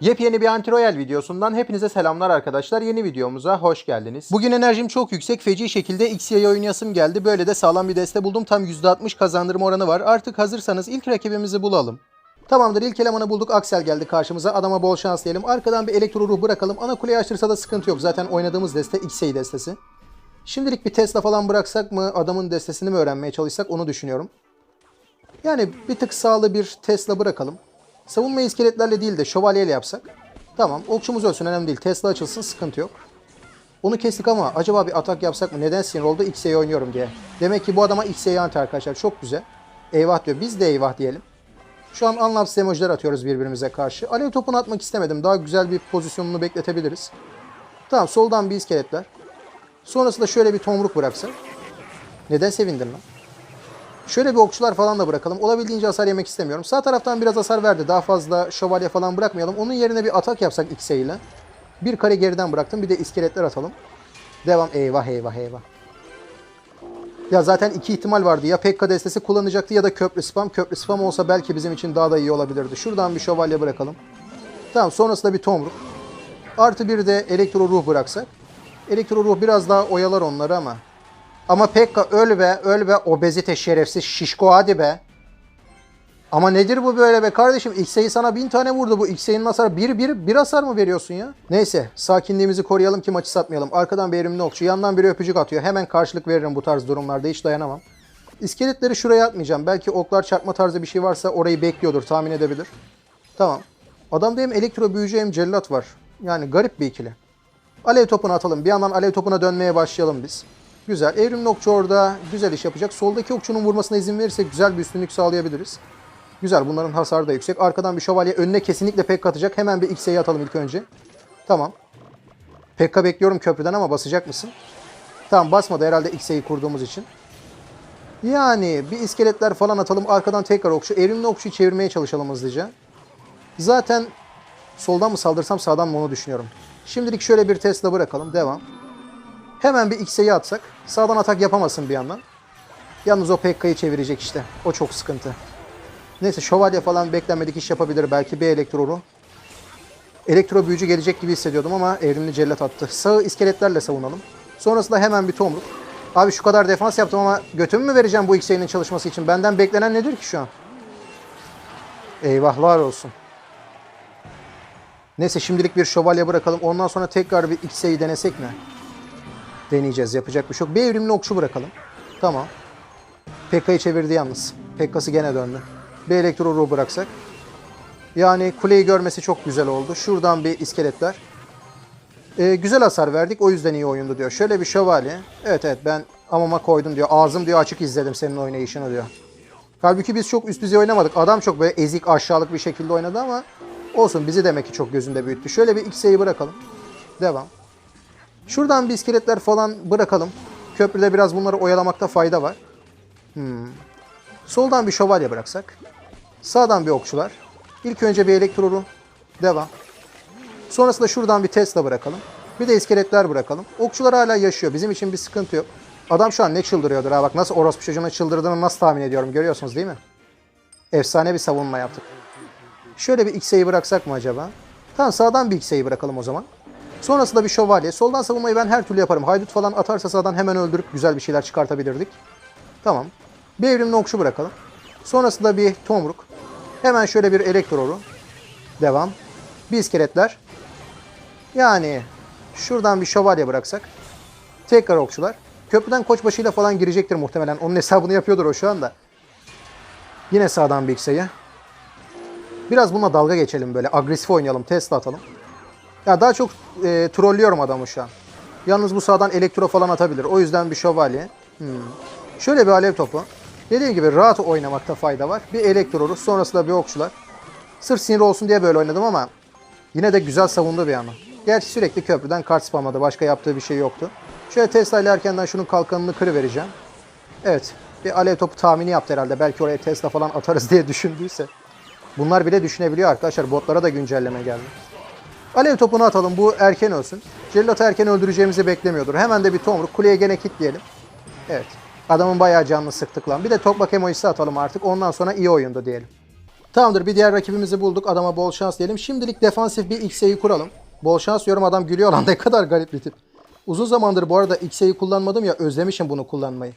Yepyeni bir anti-royal videosundan hepinize selamlar arkadaşlar. Yeni videomuza hoş geldiniz. Bugün enerjim çok yüksek. Feci şekilde XY'ye oynayasım geldi. Böyle de sağlam bir deste buldum. Tam %60 kazandırma oranı var. Artık hazırsanız ilk rakibimizi bulalım. Tamamdır ilk elemanı bulduk. Aksel geldi karşımıza. Adama bol şans diyelim. Arkadan bir elektro ruh bırakalım. Ana kuleyi açtırsa da sıkıntı yok. Zaten oynadığımız deste XY destesi. Şimdilik bir Tesla falan bıraksak mı? Adamın destesini mi öğrenmeye çalışsak onu düşünüyorum. Yani bir tık sağlı bir Tesla bırakalım. Savunma iskeletlerle değil de şövalyeyle yapsak. Tamam okçumuz ölsün önemli değil. Tesla açılsın sıkıntı yok. Onu kestik ama acaba bir atak yapsak mı? Neden sinir oldu? XY'yi oynuyorum diye. Demek ki bu adama XY'yi anti arkadaşlar. Çok güzel. Eyvah diyor. Biz de eyvah diyelim. Şu an anlamsız emojiler atıyoruz birbirimize karşı. Alev topunu atmak istemedim. Daha güzel bir pozisyonunu bekletebiliriz. Tamam soldan bir iskeletler. Sonrasında şöyle bir tomruk bıraksak. Neden sevindim lan? Şöyle bir okçular falan da bırakalım. Olabildiğince hasar yemek istemiyorum. Sağ taraftan biraz hasar verdi. Daha fazla şövalye falan bırakmayalım. Onun yerine bir atak yapsak X ile. Bir kare geriden bıraktım. Bir de iskeletler atalım. Devam. Eyvah eyvah eyvah. Ya zaten iki ihtimal vardı. Ya Pekka destesi kullanacaktı ya da köprü spam. Köprü spam olsa belki bizim için daha da iyi olabilirdi. Şuradan bir şövalye bırakalım. Tamam sonrasında bir tomruk. Artı bir de elektro ruh bıraksak. Elektro ruh biraz daha oyalar onları ama. Ama Pekka öl be, öl be, obezite şerefsiz şişko hadi be. Ama nedir bu böyle be kardeşim? X'e'yi sana bin tane vurdu bu. X'e'nin hasarı bir, bir, bir hasar mı veriyorsun ya? Neyse sakinliğimizi koruyalım ki maçı satmayalım. Arkadan bir erimli okçu, yandan biri öpücük atıyor. Hemen karşılık veririm bu tarz durumlarda hiç dayanamam. İskeletleri şuraya atmayacağım. Belki oklar çarpma tarzı bir şey varsa orayı bekliyordur tahmin edebilir. Tamam. Adamda hem elektro büyücü hem cellat var. Yani garip bir ikili. Alev topunu atalım. Bir yandan alev topuna dönmeye başlayalım biz. Güzel. Evrimli okçu orada güzel iş yapacak. Soldaki okçunun vurmasına izin verirsek güzel bir üstünlük sağlayabiliriz. Güzel. Bunların hasarı da yüksek. Arkadan bir şövalye önüne kesinlikle Pekka atacak. Hemen bir X'e atalım ilk önce. Tamam. Pekka bekliyorum köprüden ama basacak mısın? Tamam basmadı herhalde X'e'yi kurduğumuz için. Yani bir iskeletler falan atalım. Arkadan tekrar okçu. Evrimli okçuyu çevirmeye çalışalım hızlıca. Zaten soldan mı saldırsam sağdan mı onu düşünüyorum. Şimdilik şöyle bir Tesla bırakalım. Devam. Hemen bir X'e'yi atsak. Sağdan atak yapamasın bir yandan. Yalnız o Pekka'yı çevirecek işte. O çok sıkıntı. Neyse şövalye falan beklenmedik iş yapabilir belki. Bir elektroru. Elektro büyücü gelecek gibi hissediyordum ama evrimli cellat attı. Sağı iskeletlerle savunalım. Sonrasında hemen bir tomruk. Abi şu kadar defans yaptım ama götümü mü vereceğim bu X'e'nin çalışması için? Benden beklenen nedir ki şu an? Eyvahlar olsun. Neyse şimdilik bir şövalye bırakalım. Ondan sonra tekrar bir X'e'yi denesek mi? Deneyeceğiz. Yapacak bir şey yok. Bir evrimli okçu bırakalım. Tamam. Pekka'yı çevirdi yalnız. Pekka'sı gene döndü. Bir elektro ruh bıraksak. Yani kuleyi görmesi çok güzel oldu. Şuradan bir iskeletler. Ee, güzel hasar verdik. O yüzden iyi oyundu diyor. Şöyle bir şövalye. Evet evet ben amama koydum diyor. Ağzım diyor açık izledim senin oynayışını diyor. Halbuki biz çok üst düzey oynamadık. Adam çok böyle ezik aşağılık bir şekilde oynadı ama olsun bizi demek ki çok gözünde büyüttü. Şöyle bir X'e'yi bırakalım. Devam. Şuradan bir iskeletler falan bırakalım. Köprüde biraz bunları oyalamakta fayda var. Hmm. Soldan bir şövalye bıraksak. Sağdan bir okçular. İlk önce bir elektroru. Devam. Sonrasında şuradan bir Tesla bırakalım. Bir de iskeletler bırakalım. Okçular hala yaşıyor. Bizim için bir sıkıntı yok. Adam şu an ne çıldırıyordur ha bak nasıl orospu çocuğuna çıldırdığını nasıl tahmin ediyorum görüyorsunuz değil mi? Efsane bir savunma yaptık. Şöyle bir X'e'yi bıraksak mı acaba? Tamam sağdan bir X'e'yi bırakalım o zaman. Sonrasında bir şövalye. Soldan savunmayı ben her türlü yaparım. Haydut falan atarsa sağdan hemen öldürüp güzel bir şeyler çıkartabilirdik. Tamam. Bir evrimli okçu bırakalım. Sonrasında bir tomruk. Hemen şöyle bir elektroru. Devam. Bir iskeletler. Yani şuradan bir şövalye bıraksak. Tekrar okçular. Köprüden koçbaşıyla falan girecektir muhtemelen. Onun hesabını yapıyordur o şu anda. Yine sağdan bir. Biraz bununla dalga geçelim böyle. Agresif oynayalım. Tesla atalım. Ya daha çok e, trollüyorum adamı şu an. Yalnız bu sağdan elektro falan atabilir. O yüzden bir şövalye. Hmm. Şöyle bir alev topu. Dediğim gibi rahat oynamakta fayda var. Bir elektroru, sonrasında bir okçular. Sırf sinir olsun diye böyle oynadım ama yine de güzel savundu bir yana. Gerçi sürekli köprüden kart spamladı. Başka yaptığı bir şey yoktu. Şöyle Tesla ile erkenden şunun kalkanını kırıvereceğim. Evet. Bir alev topu tahmini yaptı herhalde. Belki oraya Tesla falan atarız diye düşündüyse. Bunlar bile düşünebiliyor arkadaşlar. Botlara da güncelleme geldi. Alev topunu atalım. Bu erken ölsün. Cellat'ı erken öldüreceğimizi beklemiyordur. Hemen de bir tomruk. Kuleye gene kilitleyelim. Evet. Adamın bayağı canını sıktık lan. Bir de toprak emojisi atalım artık. Ondan sonra iyi oyundu diyelim. Tamamdır bir diğer rakibimizi bulduk. Adama bol şans diyelim. Şimdilik defansif bir X'e'yi kuralım. Bol şans diyorum adam gülüyor lan ne kadar garip bir tip. Uzun zamandır bu arada X'e'yi kullanmadım ya özlemişim bunu kullanmayı.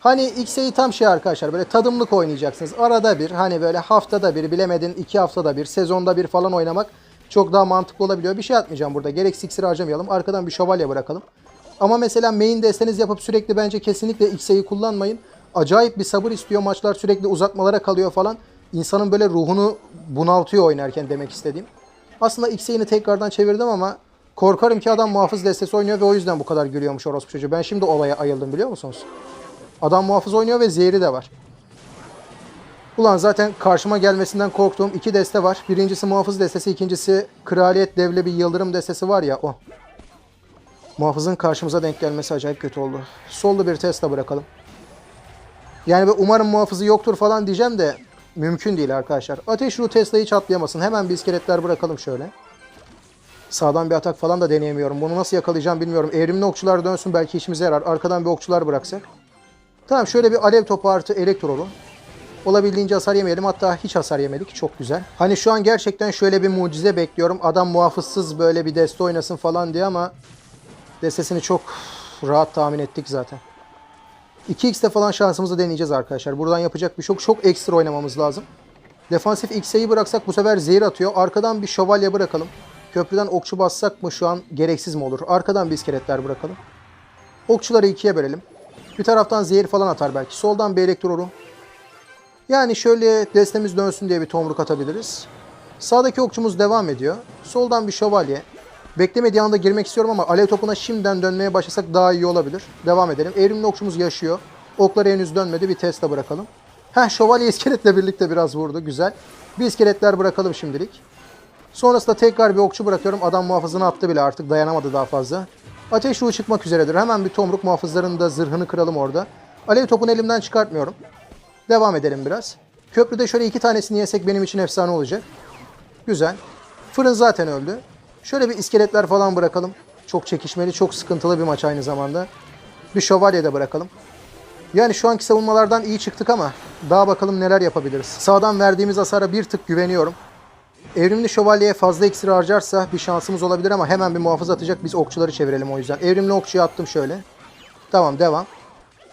Hani X'e'yi tam şey arkadaşlar böyle tadımlık oynayacaksınız. Arada bir hani böyle haftada bir bilemedin iki haftada bir sezonda bir falan oynamak çok daha mantıklı olabiliyor. Bir şey atmayacağım burada. Gereksiz iksir harcamayalım. Arkadan bir şövalye bırakalım. Ama mesela main desteniz yapıp sürekli bence kesinlikle X'e'yi kullanmayın. Acayip bir sabır istiyor maçlar sürekli uzatmalara kalıyor falan. İnsanın böyle ruhunu bunaltıyor oynarken demek istediğim. Aslında X'e'ini tekrardan çevirdim ama korkarım ki adam muhafız destesi oynuyor ve o yüzden bu kadar gülüyormuş orospu çocuğu. Ben şimdi olaya ayıldım biliyor musunuz? Adam muhafız oynuyor ve zehri de var. Ulan zaten karşıma gelmesinden korktuğum iki deste var. Birincisi muhafız destesi, ikincisi kraliyet devle bir yıldırım destesi var ya o. Muhafızın karşımıza denk gelmesi acayip kötü oldu. Solda bir Tesla bırakalım. Yani umarım muhafızı yoktur falan diyeceğim de mümkün değil arkadaşlar. Ateş ruhu Tesla'yı çatlayamasın. Hemen bir iskeletler bırakalım şöyle. Sağdan bir atak falan da deneyemiyorum. Bunu nasıl yakalayacağım bilmiyorum. Evrimli okçular dönsün belki işimize yarar. Arkadan bir okçular bıraksak. Tamam şöyle bir alev topu artı elektrolu. Olabildiğince hasar yemeyelim. Hatta hiç hasar yemedik. Çok güzel. Hani şu an gerçekten şöyle bir mucize bekliyorum. Adam muhafızsız böyle bir deste oynasın falan diye ama destesini çok rahat tahmin ettik zaten. 2x'te falan şansımızı deneyeceğiz arkadaşlar. Buradan yapacak bir şey yok. Çok ekstra oynamamız lazım. Defansif x'e'yi bıraksak bu sefer zehir atıyor. Arkadan bir şövalye bırakalım. Köprüden okçu bassak mı şu an gereksiz mi olur? Arkadan bir iskeletler bırakalım. Okçuları ikiye bölelim. Bir taraftan zehir falan atar belki. Soldan bir elektroru. Yani şöyle destemiz dönsün diye bir tomruk atabiliriz. Sağdaki okçumuz devam ediyor. Soldan bir şövalye. Beklemediği anda girmek istiyorum ama alev topuna şimdiden dönmeye başlasak daha iyi olabilir. Devam edelim. Evrimli okçumuz yaşıyor. Okları henüz dönmedi. Bir Tesla bırakalım. Heh şövalye iskeletle birlikte biraz vurdu. Güzel. Bir iskeletler bırakalım şimdilik. Sonrasında tekrar bir okçu bırakıyorum. Adam muhafızını attı bile artık dayanamadı daha fazla. Ateş ruhu çıkmak üzeredir. Hemen bir tomruk muhafızların da zırhını kıralım orada. Alev topunu elimden çıkartmıyorum. Devam edelim biraz. Köprüde şöyle iki tanesini yesek benim için efsane olacak. Güzel. Fırın zaten öldü. Şöyle bir iskeletler falan bırakalım. Çok çekişmeli, çok sıkıntılı bir maç aynı zamanda. Bir şövalye de bırakalım. Yani şu anki savunmalardan iyi çıktık ama daha bakalım neler yapabiliriz. Sağdan verdiğimiz hasara bir tık güveniyorum. Evrimli şövalyeye fazla iksir harcarsa bir şansımız olabilir ama hemen bir muhafız atacak. Biz okçuları çevirelim o yüzden. Evrimli okçuyu attım şöyle. Tamam devam.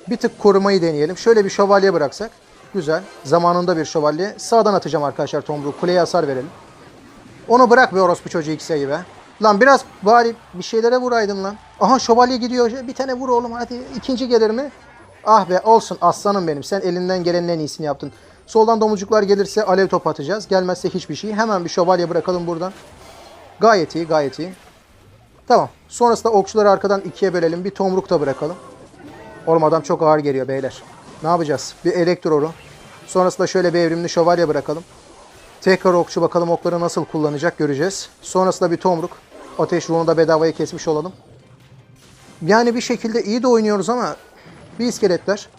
Bir tık korumayı deneyelim. Şöyle bir şövalye bıraksak. Güzel. Zamanında bir şövalye. Sağdan atacağım arkadaşlar tomruğu. Kuleye hasar verelim. Onu bırak be orospu çocuğu X'e be. Lan biraz bari bir şeylere vuraydın lan. Aha şövalye gidiyor. Bir tane vur oğlum hadi. İkinci gelir mi? Ah be olsun aslanım benim. Sen elinden gelenin en iyisini yaptın. Soldan domuzcuklar gelirse alev top atacağız. Gelmezse hiçbir şey. Hemen bir şövalye bırakalım buradan. Gayet iyi gayet iyi. Tamam. Sonrasında okçuları arkadan ikiye bölelim. Bir tomruk da bırakalım. Oğlum adam çok ağır geliyor beyler. Ne yapacağız? Bir elektroru. Sonrasında şöyle bir evrimli şövalye bırakalım. Tekrar okçu bakalım okları nasıl kullanacak göreceğiz. Sonrasında bir tomruk. Ateş ruhunu da bedavaya kesmiş olalım. Yani bir şekilde iyi de oynuyoruz ama bir iskeletler.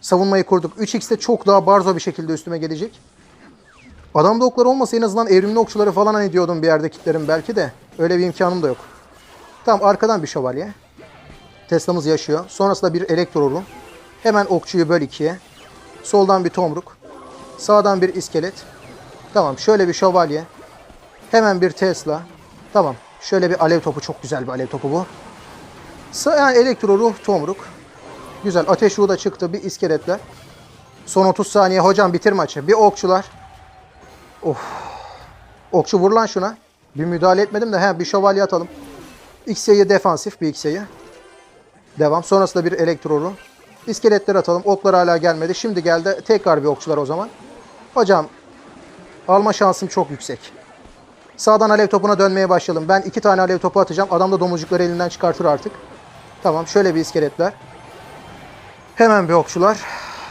Savunmayı kurduk. 3x'te çok daha barzo bir şekilde üstüme gelecek. Adamda oklar olmasa en azından evrimli okçuları falan hani diyordum bir yerde kitlerim belki de. Öyle bir imkanım da yok. Tamam arkadan bir şövalye. Tesla'mız yaşıyor. Sonrasında bir elektroru. Hemen okçuyu böl ikiye. Soldan bir tomruk. Sağdan bir iskelet. Tamam şöyle bir şövalye. Hemen bir Tesla. Tamam. Şöyle bir alev topu. Çok güzel bir alev topu bu. Yani elektro ruh tomruk. Güzel. Ateş ruhu da çıktı. Bir iskeletler. Son 30 saniye. Hocam bitir maçı. Bir okçular. Of. Okçu vur lan şuna. Bir müdahale etmedim de he, bir şövalye atalım. X'ye defansif bir X'ye. Devam. Sonrasında bir elektro ruh. İskeletler atalım. Oklar hala gelmedi. Şimdi geldi. Tekrar bir okçular o zaman. Hocam alma şansım çok yüksek. Sağdan alev topuna dönmeye başlayalım. Ben iki tane alev topu atacağım. Adam da domuzcukları elinden çıkartır artık. Tamam şöyle bir iskeletler. Hemen bir okçular.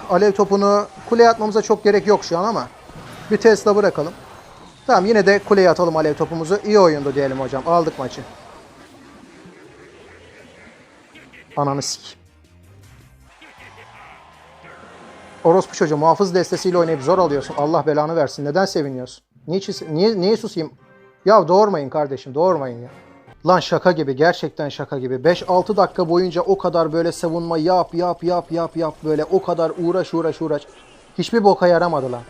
Alev topunu kuleye atmamıza çok gerek yok şu an ama bir Tesla bırakalım. Tamam yine de kuleye atalım alev topumuzu. İyi oyundu diyelim hocam. Aldık maçı. Ananı sik. Orospu çocuğu muhafız destesiyle oynayıp zor alıyorsun. Allah belanı versin. Neden seviniyorsun? Niçin, niye, niye susayım? Ya doğurmayın kardeşim doğurmayın ya. Lan şaka gibi gerçekten şaka gibi. 5-6 dakika boyunca o kadar böyle savunma yap yap yap yap yap böyle o kadar uğraş uğraş uğraş. Hiçbir boka yaramadı lan.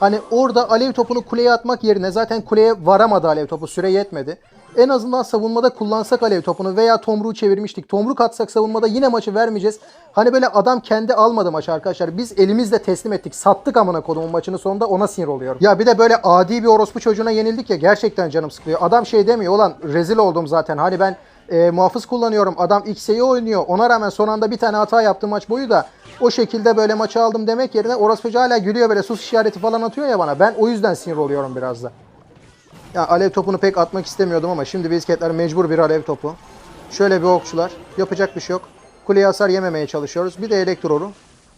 Hani orada alev topunu kuleye atmak yerine zaten kuleye varamadı alev topu süre yetmedi. En azından savunmada kullansak alev topunu veya tomruğu çevirmiştik. Tomruk atsak savunmada yine maçı vermeyeceğiz. Hani böyle adam kendi almadı maçı arkadaşlar. Biz elimizle teslim ettik. Sattık amına kodumun maçını sonunda ona sinir oluyorum. Ya bir de böyle adi bir orospu çocuğuna yenildik ya gerçekten canım sıkılıyor. Adam şey demiyor ulan rezil oldum zaten. Hani ben e, muhafız kullanıyorum. Adam X'e oynuyor. Ona rağmen son anda bir tane hata yaptı maç boyu da o şekilde böyle maçı aldım demek yerine orospucu hala gülüyor böyle sus işareti falan atıyor ya bana. Ben o yüzden sinir oluyorum biraz da. Ya alev topunu pek atmak istemiyordum ama şimdi bisikletler mecbur bir alev topu. Şöyle bir okçular. Yapacak bir şey yok. Kuleye hasar yememeye çalışıyoruz. Bir de elektroru.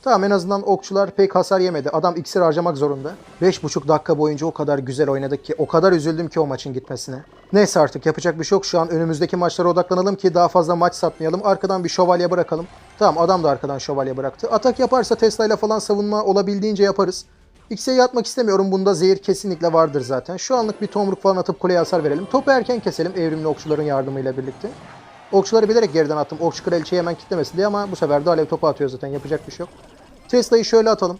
Tamam en azından okçular pek hasar yemedi. Adam iksir harcamak zorunda. 5,5 dakika boyunca o kadar güzel oynadık ki. O kadar üzüldüm ki o maçın gitmesine. Neyse artık yapacak bir şey yok. Şu an önümüzdeki maçlara odaklanalım ki daha fazla maç satmayalım. Arkadan bir şövalye bırakalım. Tamam adam da arkadan şövalye bıraktı. Atak yaparsa Tesla ile falan savunma olabildiğince yaparız. X'e atmak istemiyorum. Bunda zehir kesinlikle vardır zaten. Şu anlık bir tomruk falan atıp kuleye hasar verelim. Topu erken keselim evrimli okçuların yardımıyla birlikte. Okçuları bilerek geriden attım. Okçu kraliçeyi hemen kitlemesin diye ama bu sefer de alev topu atıyor zaten. Yapacak bir şey yok. Tesla'yı şöyle atalım.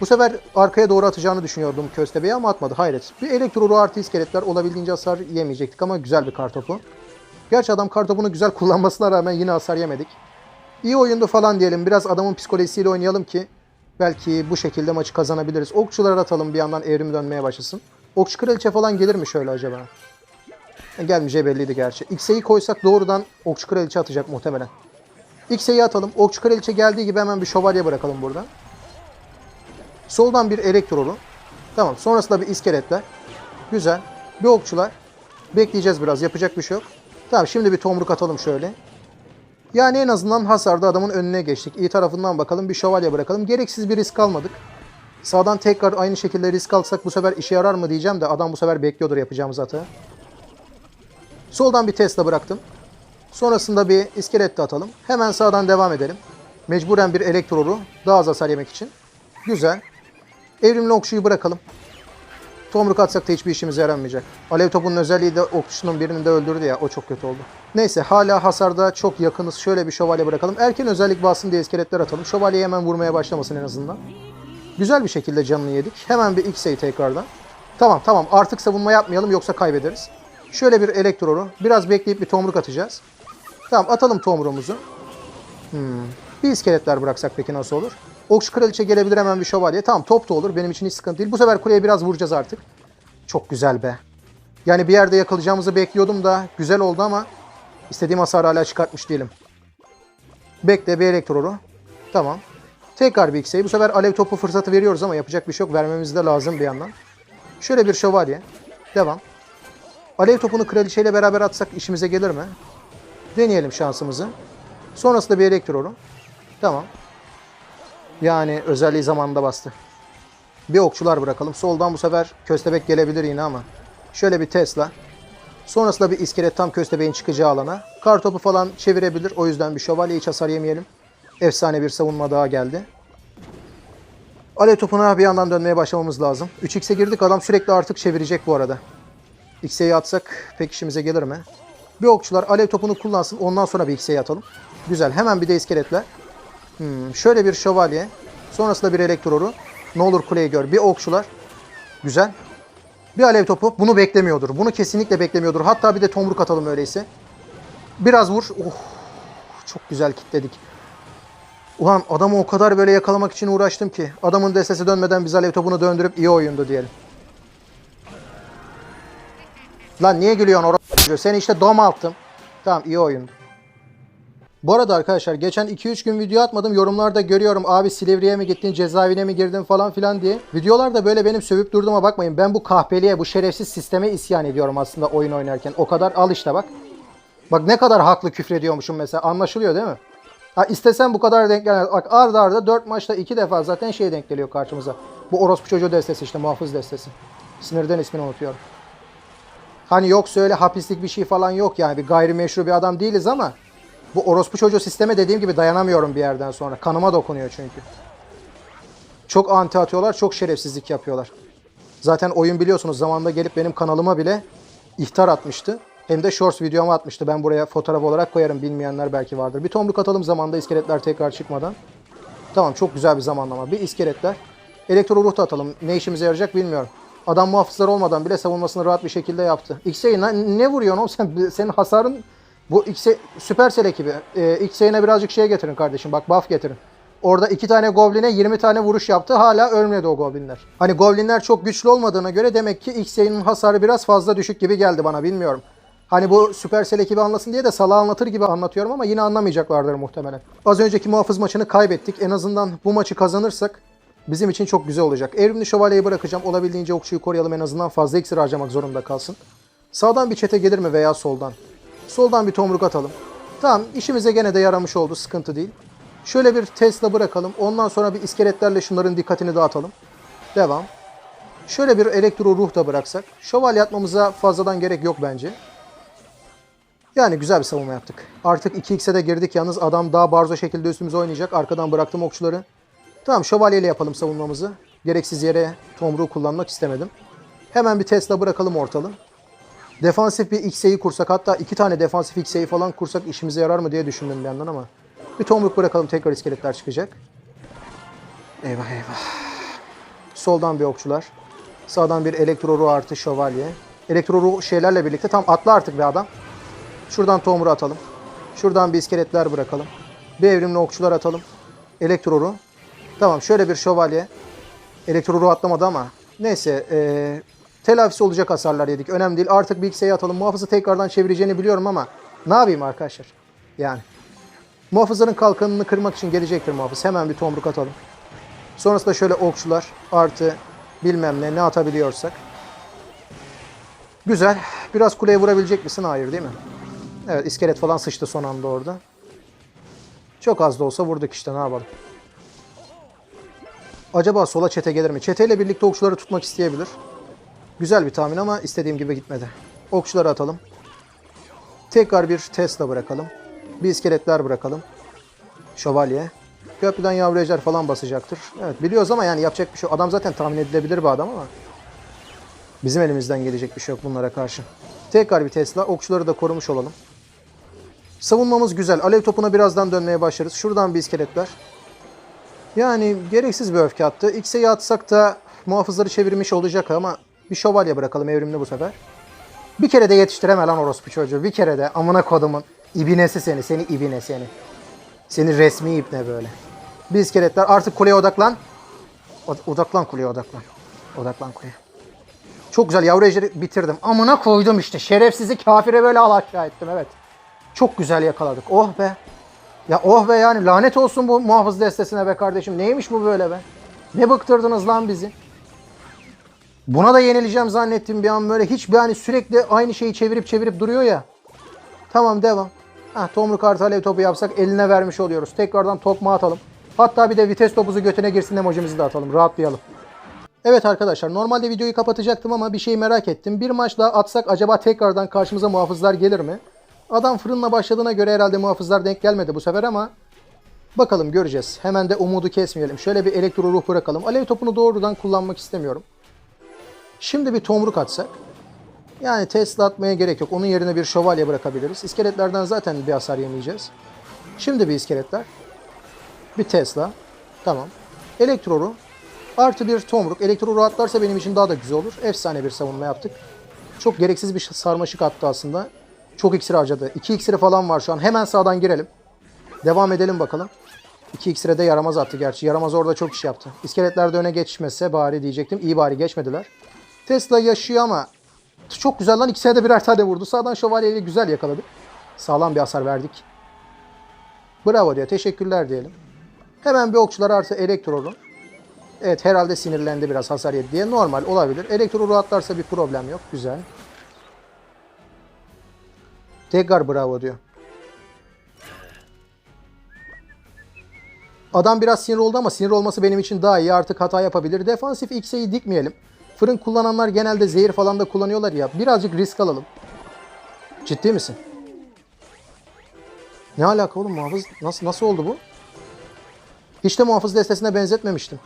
Bu sefer arkaya doğru atacağını düşünüyordum köstebeği ama atmadı. Hayret. Bir elektroru artı iskeletler olabildiğince hasar yemeyecektik ama güzel bir kartopu. Gerçi adam kartopunu güzel kullanmasına rağmen yine hasar yemedik. İyi oyundu falan diyelim. Biraz adamın psikolojisiyle oynayalım ki belki bu şekilde maçı kazanabiliriz. Okçuları atalım bir yandan evrim dönmeye başlasın. Okçu kraliçe falan gelir mi şöyle acaba? E, Gelmeyeceği belliydi gerçi. X'e'yi koysak doğrudan okçu kraliçe atacak muhtemelen. X'e'yi atalım. Okçu kraliçe geldiği gibi hemen bir şövalye bırakalım burada. Soldan bir elektrolu. Tamam. Sonrasında bir iskeletler. Güzel. Bir okçular. Bekleyeceğiz biraz. Yapacak bir şey yok. Tamam şimdi bir tomruk atalım şöyle. Yani en azından hasarda adamın önüne geçtik. İyi tarafından bakalım. Bir şövalye bırakalım. Gereksiz bir risk almadık. Sağdan tekrar aynı şekilde risk alsak bu sefer işe yarar mı diyeceğim de adam bu sefer bekliyordur yapacağımız hata. Soldan bir Tesla bıraktım. Sonrasında bir iskelet de atalım. Hemen sağdan devam edelim. Mecburen bir elektroru daha az hasar yemek için. Güzel. Evrimli okçuyu bırakalım. Tomruk atsak da hiçbir işimize yaramayacak. Alev topunun özelliği de okçunun birini de öldürdü ya. O çok kötü oldu. Neyse hala hasarda çok yakınız. Şöyle bir şövalye bırakalım. Erken özellik bassın diye iskeletler atalım. Şövalyeyi hemen vurmaya başlamasın en azından. Güzel bir şekilde canını yedik. Hemen bir X'eyi tekrardan. Tamam tamam artık savunma yapmayalım yoksa kaybederiz. Şöyle bir elektroru. Biraz bekleyip bir tomruk atacağız. Tamam atalım tomruğumuzu. Hmm. Bir iskeletler bıraksak peki nasıl olur? Okçu kraliçe gelebilir hemen bir şövalye. Tamam top da olur. Benim için hiç sıkıntı değil. Bu sefer kuleye biraz vuracağız artık. Çok güzel be. Yani bir yerde yakalayacağımızı bekliyordum da güzel oldu ama istediğim hasarı hala çıkartmış değilim. Bekle bir elektroru. Tamam. Tekrar bir X'e. Bu sefer alev topu fırsatı veriyoruz ama yapacak bir şey yok. Vermemiz de lazım bir yandan. Şöyle bir şövalye. Devam. Alev topunu kraliçeyle beraber atsak işimize gelir mi? Deneyelim şansımızı. Sonrasında bir elektroru. Tamam. Yani özelliği zamanında bastı. Bir okçular bırakalım. Soldan bu sefer köstebek gelebilir yine ama. Şöyle bir Tesla. Sonrasında bir iskelet tam köstebeğin çıkacağı alana. Kartopu falan çevirebilir. O yüzden bir şövalye hiç hasar yemeyelim. Efsane bir savunma daha geldi. Alev topuna bir yandan dönmeye başlamamız lazım. 3x'e girdik. Adam sürekli artık çevirecek bu arada. X'e atsak pek işimize gelir mi? Bir okçular alev topunu kullansın. Ondan sonra bir X'e atalım. Güzel. Hemen bir de iskeletler. Hmm, şöyle bir şövalye. Sonrasında bir elektroru. Ne olur kuleyi gör. Bir okçular. Güzel. Bir alev topu. Bunu beklemiyordur. Bunu kesinlikle beklemiyordur. Hatta bir de tomruk atalım öyleyse. Biraz vur. Oh, çok güzel kitledik. Ulan adamı o kadar böyle yakalamak için uğraştım ki. Adamın destesi dönmeden biz alev topunu döndürüp iyi oyundu diyelim. Lan niye gülüyorsun orada? Seni işte dom attım. Tamam iyi oyundu. Bu arada arkadaşlar geçen 2-3 gün video atmadım. Yorumlarda görüyorum abi Silivri'ye mi gittin, cezaevine mi girdin falan filan diye. Videolarda böyle benim sövüp durduğuma bakmayın. Ben bu kahpeliğe, bu şerefsiz sisteme isyan ediyorum aslında oyun oynarken. O kadar al işte bak. Bak ne kadar haklı küfrediyormuşum mesela. Anlaşılıyor değil mi? Ha istesen bu kadar denk gelmez. Bak arda arda 4 maçta 2 defa zaten şey denk geliyor karşımıza. Bu orospu çocuğu destesi işte muhafız destesi. Sinirden ismini unutuyorum. Hani yoksa öyle hapislik bir şey falan yok yani. Bir gayrimeşru bir adam değiliz ama bu orospu çocuğu sisteme dediğim gibi dayanamıyorum bir yerden sonra. Kanıma dokunuyor çünkü. Çok anti atıyorlar, çok şerefsizlik yapıyorlar. Zaten oyun biliyorsunuz zamanında gelip benim kanalıma bile ihtar atmıştı. Hem de shorts videomu atmıştı. Ben buraya fotoğraf olarak koyarım. Bilmeyenler belki vardır. Bir tomruk atalım zamanda iskeletler tekrar çıkmadan. Tamam çok güzel bir zamanlama. Bir iskeletler. Elektro ruh da atalım. Ne işimize yarayacak bilmiyorum. Adam muhafızlar olmadan bile savunmasını rahat bir şekilde yaptı. X'e ne, ne vuruyorsun oğlum sen? Senin hasarın bu X'e Supercell ekibi. Ee, X'e birazcık şey getirin kardeşim. Bak buff getirin. Orada iki tane gobline 20 tane vuruş yaptı. Hala ölmedi o goblinler. Hani goblinler çok güçlü olmadığına göre demek ki X'in hasarı biraz fazla düşük gibi geldi bana bilmiyorum. Hani bu Supercell ekibi anlasın diye de sala anlatır gibi anlatıyorum ama yine anlamayacaklardır muhtemelen. Az önceki muhafız maçını kaybettik. En azından bu maçı kazanırsak bizim için çok güzel olacak. Evrimli şövalyeyi bırakacağım. Olabildiğince okçuyu koruyalım en azından fazla iksir harcamak zorunda kalsın. Sağdan bir çete gelir mi veya soldan? Soldan bir tomruk atalım. Tamam işimize gene de yaramış oldu sıkıntı değil. Şöyle bir Tesla bırakalım. Ondan sonra bir iskeletlerle şunların dikkatini dağıtalım. Devam. Şöyle bir elektro ruh da bıraksak. Şövalye atmamıza fazladan gerek yok bence. Yani güzel bir savunma yaptık. Artık 2x'e de girdik yalnız adam daha barzo şekilde üstümüze oynayacak. Arkadan bıraktım okçuları. Tamam şövalyeyle yapalım savunmamızı. Gereksiz yere tomruğu kullanmak istemedim. Hemen bir Tesla bırakalım ortalığı. Defansif bir X'e'yi kursak hatta iki tane defansif X'e'yi falan kursak işimize yarar mı diye düşündüm bir yandan ama. Bir tomruk bırakalım tekrar iskeletler çıkacak. Eyvah eyvah. Soldan bir okçular. Sağdan bir elektro ruh artı şövalye. Elektro ruh şeylerle birlikte tam atla artık bir adam. Şuradan tomru atalım. Şuradan bir iskeletler bırakalım. Bir evrimli okçular atalım. Elektro ruh. Tamam şöyle bir şövalye. Elektro ruh atlamadı ama. Neyse. Ee, telafisi olacak hasarlar yedik. Önemli değil. Artık X'e atalım. Muhafızı tekrardan çevireceğini biliyorum ama ne yapayım arkadaşlar? Yani. Muhafızların kalkanını kırmak için gelecektir muhafız. Hemen bir tomruk atalım. Sonrasında şöyle okçular artı bilmem ne ne atabiliyorsak. Güzel. Biraz kuleye vurabilecek misin? Hayır değil mi? Evet iskelet falan sıçtı son anda orada. Çok az da olsa vurduk işte ne yapalım. Acaba sola çete gelir mi? Çeteyle birlikte okçuları tutmak isteyebilir. Güzel bir tahmin ama istediğim gibi gitmedi. Okçuları atalım. Tekrar bir Tesla bırakalım. Bir iskeletler bırakalım. Şövalye. Köprüden yavru ejder falan basacaktır. Evet biliyoruz ama yani yapacak bir şey. Adam zaten tahmin edilebilir bir adam ama. Bizim elimizden gelecek bir şey yok bunlara karşı. Tekrar bir Tesla. Okçuları da korumuş olalım. Savunmamız güzel. Alev topuna birazdan dönmeye başlarız. Şuradan bir iskeletler. Yani gereksiz bir öfke attı. X'e atsak da muhafızları çevirmiş olacak ama bir şövalye bırakalım evrimli bu sefer. Bir kere de yetiştireme lan orospu çocuğu. Bir kere de amına kodumun ibinesi seni. Seni ibine seni. Seni resmi ipne böyle. Bir iskeletler artık kuleye odaklan. Od- odaklan kuleye odaklan. Odaklan kuleye. Çok güzel yavru ejderi bitirdim. Amına koydum işte. Şerefsizi kafire böyle al aşağı ettim evet. Çok güzel yakaladık. Oh be. Ya oh be yani lanet olsun bu muhafız destesine be kardeşim. Neymiş bu böyle be? Ne bıktırdınız lan bizi? Buna da yenileceğim zannettim bir an böyle. Hiç yani sürekli aynı şeyi çevirip çevirip duruyor ya. Tamam devam. Heh, tomruk artı alev topu yapsak eline vermiş oluyoruz. Tekrardan tokma atalım. Hatta bir de vites topuzu götüne girsin emojimizi de atalım. Rahatlayalım. Evet arkadaşlar normalde videoyu kapatacaktım ama bir şey merak ettim. Bir maç daha atsak acaba tekrardan karşımıza muhafızlar gelir mi? Adam fırınla başladığına göre herhalde muhafızlar denk gelmedi bu sefer ama bakalım göreceğiz. Hemen de umudu kesmeyelim. Şöyle bir elektro ruh bırakalım. Alev topunu doğrudan kullanmak istemiyorum. Şimdi bir tomruk atsak. Yani Tesla atmaya gerek yok. Onun yerine bir şövalye bırakabiliriz. İskeletlerden zaten bir hasar yemeyeceğiz. Şimdi bir iskeletler. Bir Tesla. Tamam. Elektro ruh. Artı bir tomruk. Elektro ruh atlarsa benim için daha da güzel olur. Efsane bir savunma yaptık. Çok gereksiz bir sarmaşık attı aslında. Çok iksir harcadı. 2 iksiri falan var şu an. Hemen sağdan girelim. Devam edelim bakalım. 2 iksire de yaramaz attı gerçi. Yaramaz orada çok iş yaptı. İskeletler de öne geçmese bari diyecektim. İyi bari geçmediler. Tesla yaşıyor ama çok güzel lan. İkisine de birer tane vurdu. Sağdan şövalyeyle güzel yakaladık. Sağlam bir hasar verdik. Bravo diyor. Teşekkürler diyelim. Hemen bir okçular artı elektroru. Evet herhalde sinirlendi biraz hasar yedi diye. Normal olabilir. Elektroru atlarsa bir problem yok. Güzel. Tekrar bravo diyor. Adam biraz sinir oldu ama sinir olması benim için daha iyi. Artık hata yapabilir. Defansif X'e'yi dikmeyelim. Fırın kullananlar genelde zehir falan da kullanıyorlar ya. Birazcık risk alalım. Ciddi misin? Ne alaka oğlum muhafız? Nasıl, nasıl oldu bu? Hiç de muhafız destesine benzetmemiştim.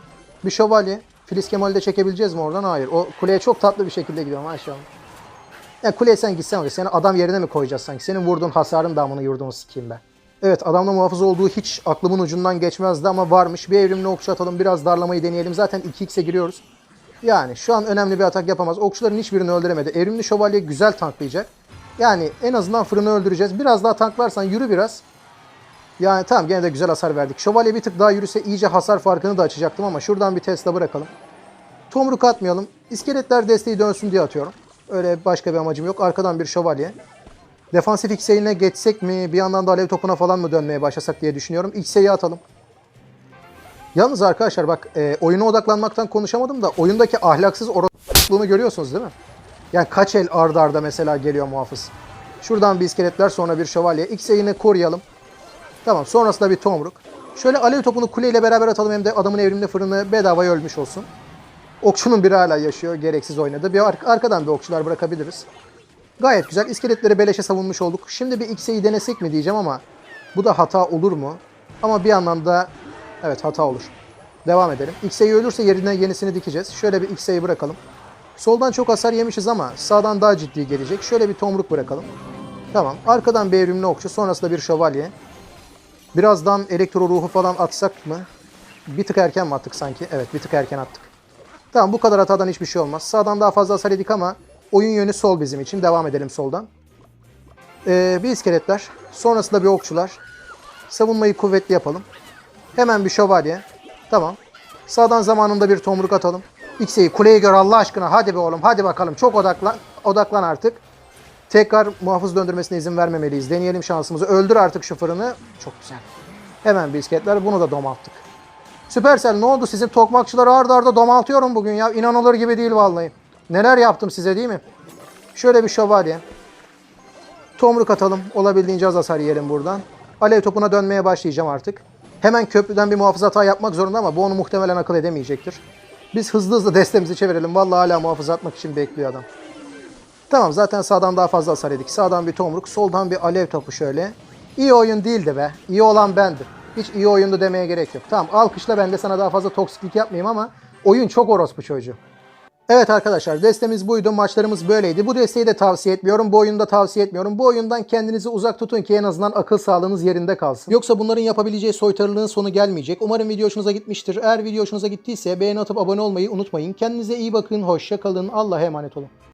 Bir şövalye. Filiz Kemal'i de çekebileceğiz mi oradan? Hayır. O kuleye çok tatlı bir şekilde gidiyor maşallah. Ya kuleye sen gitsen oraya. Seni adam yerine mi koyacağız sanki? Senin vurduğun hasarın damını yurdumu sikeyim ben. Evet adamda muhafız olduğu hiç aklımın ucundan geçmezdi ama varmış. Bir evrimli okçu atalım biraz darlamayı deneyelim. Zaten 2x'e giriyoruz. Yani şu an önemli bir atak yapamaz. Okçuların hiçbirini öldüremedi. Evrimli şövalye güzel tanklayacak. Yani en azından fırını öldüreceğiz. Biraz daha tanklarsan yürü biraz. Yani tamam gene de güzel hasar verdik. Şövalye bir tık daha yürüse iyice hasar farkını da açacaktım ama şuradan bir Tesla bırakalım. Tomruk atmayalım. İskeletler desteği dönsün diye atıyorum. Öyle başka bir amacım yok. Arkadan bir şövalye. Defansif X'e geçsek mi? Bir yandan da alev topuna falan mı dönmeye başlasak diye düşünüyorum. X'e'yi atalım. Yalnız arkadaşlar bak e, oyuna odaklanmaktan konuşamadım da oyundaki ahlaksız orosluğunu görüyorsunuz değil mi? Yani kaç el arda arda mesela geliyor muhafız. Şuradan bir iskeletler sonra bir şövalye. X'e koruyalım. Tamam sonrasında bir tomruk. Şöyle alev topunu kuleyle beraber atalım hem de adamın evrimli fırını bedavaya ölmüş olsun. Okçunun biri hala yaşıyor. Gereksiz oynadı. Bir ar- arkadan bir okçular bırakabiliriz. Gayet güzel. İskeletleri beleşe savunmuş olduk. Şimdi bir X'e'yi denesek mi diyeceğim ama bu da hata olur mu? Ama bir yandan da evet hata olur. Devam edelim. X'e'yi ölürse yerine yenisini dikeceğiz. Şöyle bir X'e'yi bırakalım. Soldan çok hasar yemişiz ama sağdan daha ciddi gelecek. Şöyle bir tomruk bırakalım. Tamam. Arkadan bir evrimli okçu. Sonrasında bir şövalye. Birazdan elektro ruhu falan atsak mı? Bir tık erken mi attık sanki? Evet bir tık erken attık. Tamam bu kadar hatadan hiçbir şey olmaz. Sağdan daha fazla hasar yedik ama oyun yönü sol bizim için. Devam edelim soldan. Ee, bir iskeletler. Sonrasında bir okçular. Savunmayı kuvvetli yapalım. Hemen bir şövalye. Tamam. Sağdan zamanında bir tomruk atalım. X'e'yi kuleye gör Allah aşkına. Hadi be oğlum hadi bakalım. Çok odaklan, odaklan artık. Tekrar muhafız döndürmesine izin vermemeliyiz. Deneyelim şansımızı. Öldür artık şu fırını. Çok güzel. Hemen bir iskeletler. Bunu da domalttık. Süpersel ne oldu? Sizin tokmakçıları arda arda domaltıyorum bugün ya. İnanılır gibi değil vallahi. Neler yaptım size değil mi? Şöyle bir şövalye. Tomruk atalım. Olabildiğince az hasar yiyelim buradan. Alev topuna dönmeye başlayacağım artık. Hemen köprüden bir muhafız hata yapmak zorunda ama bu onu muhtemelen akıl edemeyecektir. Biz hızlı hızlı destemizi çevirelim. Vallahi hala muhafız atmak için bekliyor adam. Tamam zaten sağdan daha fazla hasar yedik. Sağdan bir tomruk, soldan bir alev topu şöyle. İyi oyun değildi be. İyi olan bendim. Hiç iyi oyundu demeye gerek yok. Tamam alkışla ben de sana daha fazla toksiklik yapmayayım ama oyun çok orospu çocuğu. Evet arkadaşlar destemiz buydu. Maçlarımız böyleydi. Bu desteği de tavsiye etmiyorum. Bu oyunu da tavsiye etmiyorum. Bu oyundan kendinizi uzak tutun ki en azından akıl sağlığınız yerinde kalsın. Yoksa bunların yapabileceği soytarılığın sonu gelmeyecek. Umarım video hoşunuza gitmiştir. Eğer video hoşunuza gittiyse beğeni atıp abone olmayı unutmayın. Kendinize iyi bakın. Hoşça kalın. Allah'a emanet olun.